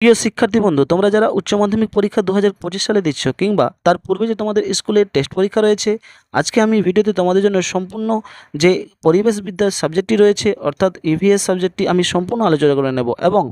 প্রিয় শিক্ষার্থী বন্ধু, তোমরা যারা উচ্চ মাধ্যমিক পরীক্ষা দু হাজার পঁচিশ সালে দিচ্ছ কিংবা তার পূর্বে যে তোমাদের স্কুলে টেস্ট পরীক্ষা রয়েছে, আজকে আমি ভিডিওতে তোমাদের জন্য সম্পূর্ণ যে পরিবেশ বিদ্যার সাবজেক্টটি রয়েছে, অর্থাৎ ইভিএস সাবজেক্টটি আমি সম্পূর্ণ আলোচনা করে নেব এবং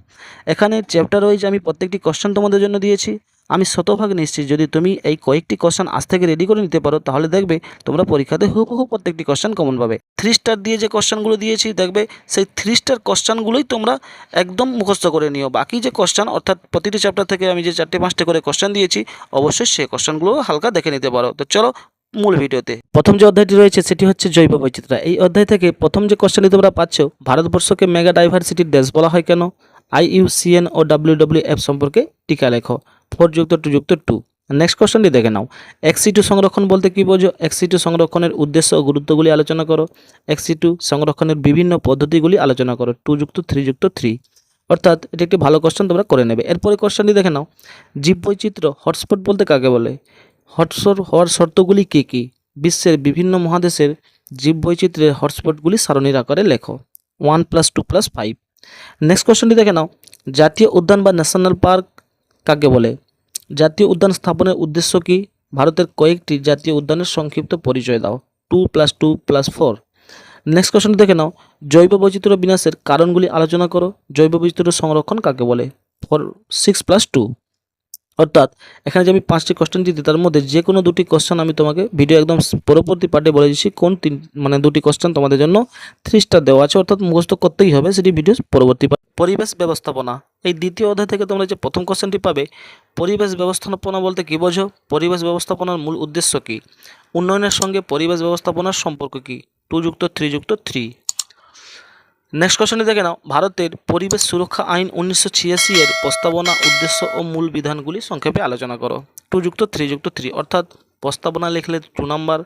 এখানে চ্যাপ্টার ওয়াইজ আমি প্রত্যেকটি কোশ্চেন তোমাদের জন্য দিয়েছি। আমি শতভাগ নিশ্চিত। যদি তুমি এই কয়েকটি কোশ্চেন আজ থেকে রেডি করে নিতে পারো, তাহলে দেখবে তোমরা পরীক্ষাতে হুবহু প্রত্যেকটি কোশ্চেন কমন পাবে। থ্রি স্টার দিয়ে যে কোশ্চেনগুলো দিয়েছি, দেখবে সেই থ্রি স্টার কোশ্চেনগুলোই তোমরা একদম মুখস্থ করে নিও। বাকি যে কোশ্চেন অর্থাৎ প্রতিটি চ্যাপ্টার থেকে আমি যে চারটে, পাঁচটে করে কোশ্চেন দিয়েছি, অবশ্যই সেই কোশ্চেনগুলো হালকা দেখে নিতে পারো। তো চলো মূল ভিডিওতে। প্রথম যে অধ্যায়টি রয়েছে, সেটি হচ্ছে জৈব বৈচিত্র্য। এই অধ্যায় থেকে প্রথম যে কোশ্চেনটি তোমরা পাচ্ছ, ভারতবর্ষকে মেগা ডাইভার্সিটির দেশ বলা হয় কেন? আইইউসিএন ও ডাব্লিউডব্লিউ এফ সম্পর্কে টিকা লেখো। ফোর যুক্ত টু যুক্ত টু নেক্সট কোশ্চেনটি দেখে নাও। এক্সি টু সংরক্ষণ বলতে কী বোঝো? এক্সি টু সংরক্ষণের উদ্দেশ্য ও গুরুত্বগুলি আলোচনা করো। এক্সি টু সংরক্ষণের বিভিন্ন পদ্ধতিগুলি আলোচনা করো। টু যুক্ত থ্রি যুক্ত থ্রি অর্থাৎ এটি একটি ভালো কোশ্চেন তোমরা করে নেবে। এরপরে কোশ্চেনটি দেখে নাও। জীববৈচিত্র্য, হটস্পট বলতে কাকে বলে? হটস্পট, হওয়ার শর্তগুলি কী কী? বিশ্বের বিভিন্ন মহাদেশের জীববৈচিত্র্যের হটস্পটগুলি সারণীর আকারে লেখো। One plus two plus five next কোশ্চেনটি দেখে নাও। জাতীয় উদ্যান বা ন্যাশনাল পার্ক কাকে বলে? জাতীয় উদ্যান স্থাপনের উদ্দেশ্য কি? ভারতের কয়েকটি জাতীয় উদ্যানের সংক্ষিপ্ত পরিচয় দাও। Two plus two plus four. Next কোশ্চেনটি দেখে নাও। জৈব বৈচিত্র্য বিনাশের কারণগুলি আলোচনা করো। জৈব বৈচিত্র্য সংরক্ষণ কাকে বলে? Four, six plus two. অর্থাৎ, এখানে যে আমি পাঁচটি কোশ্চেন দিতে তার মধ্যে যে কোনো দুটি কোশ্চেন আমি তোমাকে ভিডিও একদম পরবর্তী পার্টে বলে দিচ্ছি, কোন তিন মানে দুটি কোশ্চেন তোমাদের জন্য থ্রি স্টার দেওয়া আছে, অর্থাৎ মুখস্থ করতেই হবে সেটি ভিডিও পরবর্তী পরিবেশ ব্যবস্থাপনা। এই দ্বিতীয় অধ্যায় থেকে তোমরা যে প্রথম কোশ্চেনটি পাবে, পরিবেশ ব্যবস্থাপনা বলতে কী বোঝো? পরিবেশ ব্যবস্থাপনার মূল উদ্দেশ্য কী? উন্নয়নের সঙ্গে পরিবেশ ব্যবস্থাপনার সম্পর্ক কী? টু যুক্ত থ্রি। যুক্ত থ্রি নেক্সট কোশ্চেনটি দেখে নাও। ভারতের পরিবেশ সুরক্ষা আইন উনিশশো ছিয়াশি এর প্রস্তাবনা, উদ্দেশ্য ও মূল বিধানগুলি সংক্ষেপে আলোচনা করো। টু যুক্ত থ্রি। যুক্ত থ্রি অর্থাৎ প্রস্তাবনা লিখলে টু নাম্বার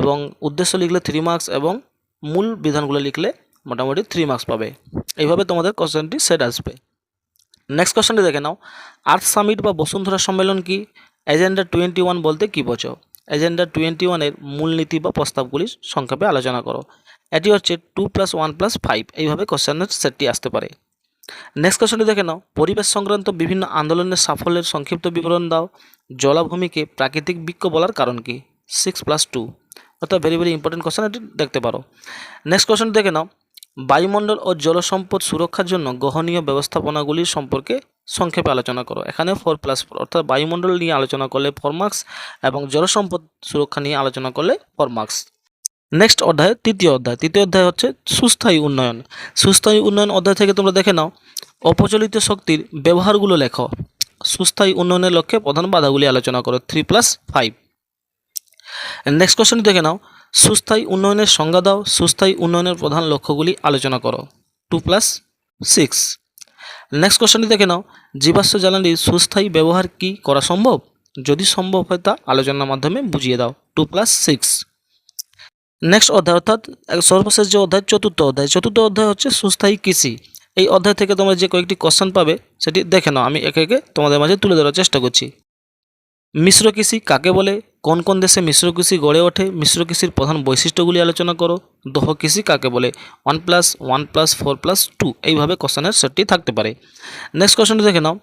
এবং উদ্দেশ্য লিখলে থ্রি মার্কস এবং মূল বিধানগুলো লিখলে মোটামুটি থ্রি মার্কস পাবে। এইভাবে তোমাদের কোশ্চেনটি সেট আসবে। নেক্সট কোশ্চেনটি দেখে নাও। আর্থ সামিট বা বসুন্ধরা সম্মেলন কি? এজেন্ডা টোয়েন্টি ওয়ান বলতে কী বোঝো এজেন্ডা টোয়েন্টি ওয়ানের মূলনীতি বা প্রস্তাবগুলি সংক্ষেপে আলোচনা করো। এটি হচ্ছে two plus one plus five এইভাবে কোশ্চেনের সেটটি আসতে পারে। নেক্সট কোশ্চেনটি দেখে নাও। পরিবেশ সংক্রান্ত বিভিন্ন আন্দোলনের সাফল্যের সংক্ষিপ্ত বিবরণ দাও। জলাভূমিকে প্রাকৃতিক বৃক্ষ বলার কারণ কি? সিক্স প্লাস টু অর্থাৎ ভেরি ভেরি ইম্পর্টেন্ট কোশ্চেন এটি দেখতে পারো। নেক্সট কোশ্চেন দেখে নাও। বায়ুমণ্ডল ও জলসম্পদ সুরক্ষার জন্য গ্রহণীয় ব্যবস্থাপনাগুলি সম্পর্কে সংক্ষেপে আলোচনা করো। এখানে ফোর প্লাস ফোর অর্থাৎ বায়ুমণ্ডল নিয়ে আলোচনা করলে ফোর মার্কস এবং জলসম্পদ সুরক্ষা নিয়ে আলোচনা করলে ফোর মার্কস নেক্সট অধ্যায়, তৃতীয় অধ্যায়। তৃতীয় অধ্যায় হচ্ছে সুস্থায়ী উন্নয়ন। সুস্থায়ী উন্নয়ন অধ্যায় থেকে তোমরা দেখে নাও। অপচলিত শক্তির ব্যবহারগুলো লেখো। সুস্থায়ী উন্নয়নের লক্ষ্যে প্রধান বাধাগুলি আলোচনা করো three plus five next question দেখে নাও। সুস্থায়ী উন্নয়নের সংজ্ঞা দাও। সুস্থায়ী উন্নয়নের প্রধান লক্ষ্যগুলি আলোচনা করো। টু প্লাস সিক্স নেক্সট কোশ্চেনটি দেখে নাও। জীবাশ্ম জ্বালানির সুস্থায়ী ব্যবহার কি করা সম্ভব? যদি সম্ভব হয় তা আলোচনার মাধ্যমে বুঝিয়ে দাও। টু প্লাস সিক্স নেক্সট অধ্যায়, অর্থাৎ সর্বশেষ যে অধ্যায়, চতুর্থ অধ্যায়। চতুর্থ অধ্যায় হচ্ছে সুস্থায়ী কৃষি। এই অধ্যায় থেকে তোমরা যে কয়েকটি কোশ্চেন পাবে, সেটি দেখে নাও। আমি একে একে তোমাদের মাঝে তুলে ধরার চেষ্টা করছি। মিশ্র কৃষি কাকে বলে? কোন কোন দেশে মিশ্র কৃষি গড়ে ওঠে? মিশ্র কৃষির প্রধান বৈশিষ্ট্যগুলি আলোচনা করো। দহ কৃষি কাকে বলে? One plus one plus four plus two এইভাবে কোশ্চেনের সেটটি থাকতে পারে। নেক্সট কোশ্চেনটি দেখে নাও।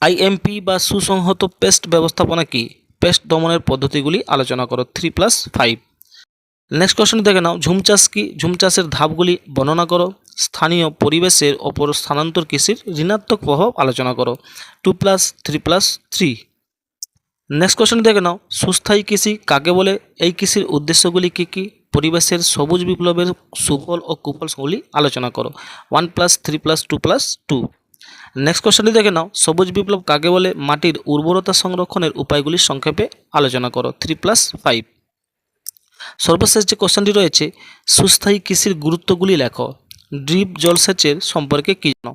আইএমপি বা সুসংহত পেস্ট ব্যবস্থাপনা কি? পেস্ট দমনের পদ্ধতিগুলি আলোচনা করো। Three plus five next question দেখে নাও। ঝুম চাষ কি? ঝুম চাষের ধাপগুলি বর্ণনা করো। স্থানীয় পরিবেশের ওপর স্থানান্তর কৃষির ঋণাত্মক প্রভাব আলোচনা করো। Two plus three plus three next question দেখে নাও। সুস্থায়ী কৃষি কাকে বলে? এই কৃষির উদ্দেশ্যগুলি কী কী? পরিবেশের সবুজ বিপ্লবের সুফল ও কুফলগুলি আলোচনা করো। One plus three plus two plus two next কোশ্চেনটি দেখে নাও। সবুজ বিপ্লব কাকে বলে? মাটির উর্বরতা সংরক্ষণের উপায়গুলি সংক্ষেপে আলোচনা করো। থ্রি প্লাস ফাইভ সর্বশেষ যে কোশ্চেনটি রয়েছে, সুস্থায়ী কৃষির গুরুত্বগুলি লেখো। ড্রিপ জলসেচের সম্পর্কে কী জানো?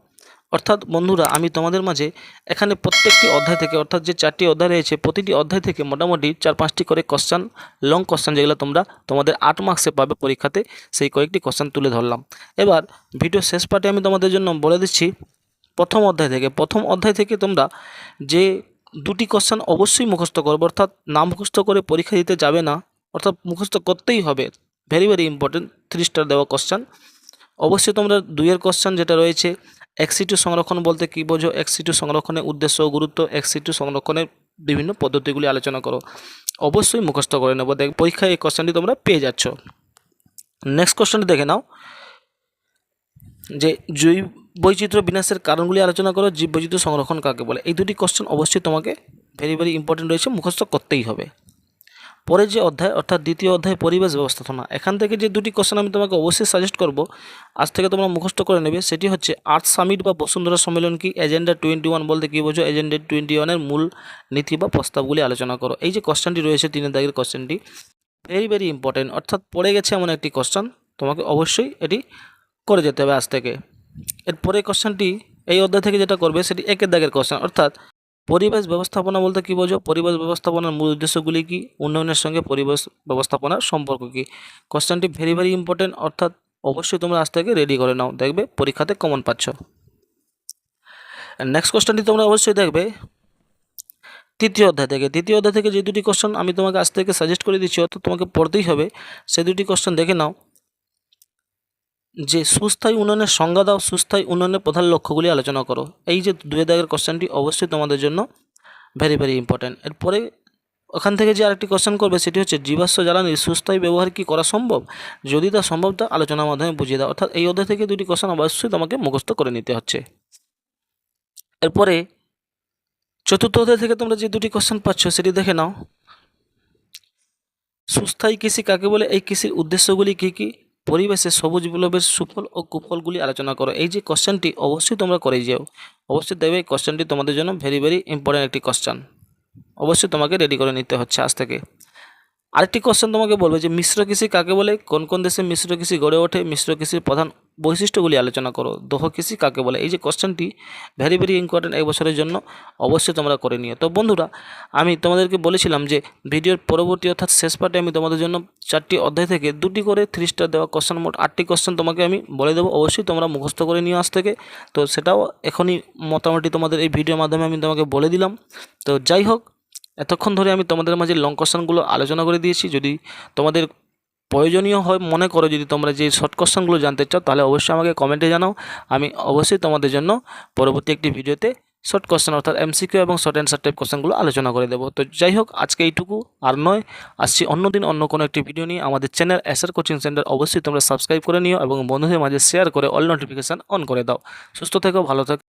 অর্থাৎ বন্ধুরা, আমি তোমাদের মাঝে এখানে প্রত্যেকটি অধ্যায় থেকে, অর্থাৎ যে চারটি অধ্যায় রয়েছে, প্রতিটি অধ্যায় থেকে মোটামুটি চার পাঁচটি করে কোশ্চেন লং কোশ্চেন যেগুলো তোমরা তোমাদের আট মার্কসে পাবে পরীক্ষাতে, সেই কয়েকটি কোশ্চেন তুলে ধরলাম। এবার ভিডিও শেষ পার্টে আমি তোমাদের জন্য বলে দিচ্ছি, প্রথম অধ্যায় থেকে, প্রথম অধ্যায় থেকে তোমরা যে দুটি কোশ্চেন অবশ্যই মুখস্থ করবে, অর্থাৎ না মুখস্থ করে পরীক্ষা দিতে যাবে না, অর্থাৎ মুখস্থ করতেই হবে very very important three star দেওয়া কোশ্চেন অবশ্যই তোমরা দুইয়ের কোশ্চেন যেটা রয়েছে এক্সিটু সংরক্ষণ বলতে কী বোঝো? এক্সিটু সংরক্ষণের উদ্দেশ্য ও গুরুত্ব। এক্সিটু সংরক্ষণের বিভিন্ন পদ্ধতিগুলি আলোচনা করো। অবশ্যই মুখস্থ করে নেব। দেখ, পরীক্ষায় এই কোশ্চেনটি তোমরা পেয়ে যাচ্ছ। নেক্সট কোশ্চেনটি দেখে নাও। যে জৈব বৈচিত্র্য বিনাশের কারণগুলি আলোচনা করো জীব বৈচিত্র্য সংরক্ষণ কাকে বলে? এই দুটি কোশ্চেন অবশ্যই তোমাকে ভেরি ভেরি ইম্পর্টেন্ট রয়েছে। মুখস্থ করতেই হবে। পরের যে অধ্যায়, অর্থাৎ দ্বিতীয় অধ্যায় পরিবেশ ব্যবস্থাপনা, এখান থেকে যে দুটি কোশ্চেন আমি তোমাকে অবশ্যই সাজেস্ট করব, আজ থেকে তোমরা মুখস্থ করে নেবে, সেটি হচ্ছে আর্থ সামিট বা বসুন্ধরা সম্মেলন কি এজেন্ডা টোয়েন্টি ওয়ান বলতে কী বোঝো এজেন্ডা টোয়েন্টি ওয়ানের মূল নীতি বা প্রস্তাবগুলি আলোচনা করো। এই যে কোশ্চেনটি রয়েছে, তিনের দাগের কোশ্চেনটি ভেরি ভেরি ইম্পর্টেন্ট অর্থাৎ পড়ে গেছে এমন একটি কোশ্চেন তোমাকে অবশ্যই এটি করে যেতে হবে আজ থেকে। এরপরে কোশ্চেনটি এই অধ্যায় থেকে যেটা করবে, সেটি একের দাগের কোশ্চেন অর্থাৎ পরিবেশ ব্যবস্থাপনা বলতে কী বোঝো? পরিবেশ ব্যবস্থাপনার মূল উদ্দেশ্যগুলি কী? উন্নয়নের সঙ্গে পরিবেশ ব্যবস্থাপনার সম্পর্ক কী? কোশ্চেনটি ভেরি ভেরি ইম্পর্টেন্ট অর্থাৎ অবশ্যই তোমরা আজ থেকে রেডি করে নাও। দেখবে, পরীক্ষাতে কমন পাচ্ছ। নেক্সট কোশ্চেনটি তোমরা অবশ্যই দেখবে। তৃতীয় অধ্যায় থেকে। তৃতীয় অধ্যায় থেকে যে দুটি কোশ্চেন আমি তোমাকে আজ থেকে সাজেস্ট করে দিচ্ছি, অর্থাৎ তোমাকে পড়তেই হবে, সে দুটি কোশ্চেন দেখে নাও। যে সুস্থায়ী উন্নয়নের সংজ্ঞা দাও, সুস্থায়ী উন্নয়নের প্রধান লক্ষ্যগুলি আলোচনা করো। এই যে দুই দাগের কোশ্চেনটি অবশ্যই তোমাদের জন্য ভেরি ভেরি ইম্পর্ট্যান্ট এরপরে ওখান থেকে যে আরেকটি কোশ্চেন করবে, সেটি হচ্ছে, জীবাশ্ম জ্বালানির সুস্থায়ী ব্যবহার কি করা সম্ভব? যদি তা সম্ভব, তা আলোচনার মাধ্যমে বুঝিয়ে দাও। অর্থাৎ এই অধ্যায় থেকে দুটি কোশ্চেন অবশ্যই তোমাকে মুখস্থ করে নিতে হচ্ছে। এরপরে চতুর্থ অধ্যায় থেকে তোমরা যে দুটি কোশ্চেন পাচ্ছ, সেটি দেখে নাও। সুস্থায়ী কৃষি কাকে বলে? এই কৃষির উদ্দেশ্যগুলি কী কী? পরিবেশে সবুজ বিপ্লবের সুফল ও কুফলগুলি আলোচনা করো। এই যে কোশ্চেনটি অবশ্যই তোমরা করে যাও। অবশ্যই দেবে এই কোশ্চেনটি তোমাদের জন্য ভেরি ভেরি ইম্পর্ট্যান্ট একটি কোশ্চেন অবশ্যই তোমাকে রেডি করে নিতে হচ্ছে আজ থেকে। আরেকটি কোশ্চেন তোমাকে বলবে যে মিশ্র কৃষি কাকে বলে? কোন কোন দেশে মিশ্র কৃষি গড়ে ওঠে? মিশ্র কৃষির প্রধান বৈশিষ্ট্যগুলি আলোচনা করো। দোহ কৃষি কাকে বলে? এই যে কোশ্চেনটি ভেরি ভেরি ইম্পর্টেন্ট এই বছরের জন্য অবশ্যই তোমরা করে নিও। তো বন্ধুরা, আমি তোমাদেরকে বলেছিলাম যে ভিডিওর পরবর্তী অর্থাৎ শেষ পার্টে আমি তোমাদের জন্য চারটি অধ্যায় থেকে দুটি করে থ্রি স্টার দেওয়া কোশ্চেন মোট আটটি কোশ্চেন তোমাকে আমি বলে দেবো। অবশ্যই তোমরা মুখস্থ করে নিও আজ থেকে। তো সেটাও এখনই মোটামুটি তোমাদের এই ভিডিওর মাধ্যমে আমি তোমাকে বলে দিলাম। তো যাই হোক এতক্ষণ ধরে আমি তোমাদের মাঝে লং কোশ্চেনগুলো আলোচনা করে দিয়েছি। যদি তোমাদের প্রয়োজনীয় হয়, মনে করো যদি তোমরা যে শর্ট কোশ্চেনগুলো জানতে চাও, তাহলে অবশ্যই আমাকে কমেন্টে জানাও। আমি অবশ্যই তোমাদের জন্য পরবর্তী একটি ভিডিওতে শর্ট কোশ্চেন অর্থাৎ এমসিকিউ এবং শর্ট অ্যান্সার টাইপ কোশ্চেনগুলো আলোচনা করে দেবো। তো যাই হোক, আজকে এইটুকু আর নয়, আসছি অন্য দিন অন্য কোনো একটি ভিডিও নিয়ে। আমাদের চ্যানেল এসআর কোচিং সেন্টার অবশ্যই তোমরা সাবস্ক্রাইব করে নিও এবং বন্ধুদের মাঝে শেয়ার করে অল নোটিফিকেশান অন করে দাও। সুস্থ থেকো, ভালো থেকো।